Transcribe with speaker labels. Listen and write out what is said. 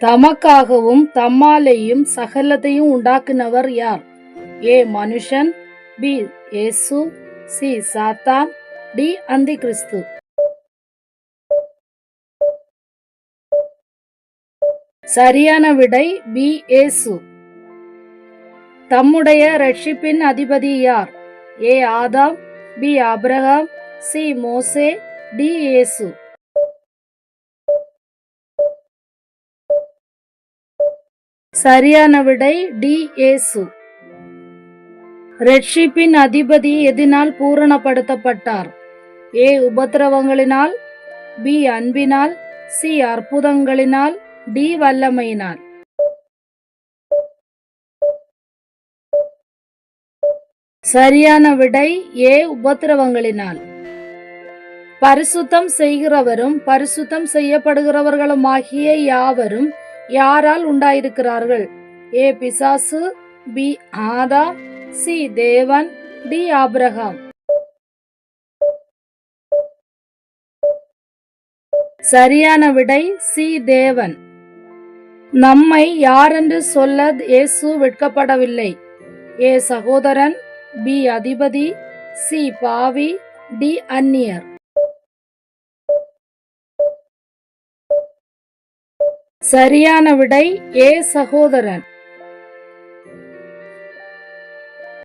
Speaker 1: தமக்காகவும் தம்மாலேயும் சகலத்தையும் உண்டாக்குனவர் யார்? ஏ. மனுஷன் பி. ஏசு சி. சாத்தான் டி. அந்தி கிறிஸ்து சரியான விடை பி. ஏசு தம்முடைய ரட்சிப்பின் அதிபதி யார்? ஏ. ஆதாம் பி. Abraham C. மோசே டி. ஏசு சரியான விடை டி ஏசு. ரெட்ஷிப்பின் அதிபதி எதினால் பூரணப்படுத்தப்பட்டார். ஏ உபத்திரவங்களினால் பி அன்பினால் சி அற்புதங்களினால் டி வல்லமையினால். சரியான விடை ஏ உபத்திரவங்களினால். பரிசுத்தம் செய்கிறவரும் பரிசுத்தம் செய்யப்படுகிறவர்களுமாகிய யாவரும் யாரால் உண்டாயிருக்கிறார்கள்? ஏ பிசாசு பி ஆதா சி தேவன் டி ஆபிரகாம். சரியான விடை சி தேவன். நம்மை யாரென்று சொல்ல இயேசு வெட்கப்படவில்லை. ஏ சகோதரன் பி அதிபதி சி பாவி டி அந்நியர். சரியான விடை ஏ சகோதரன்.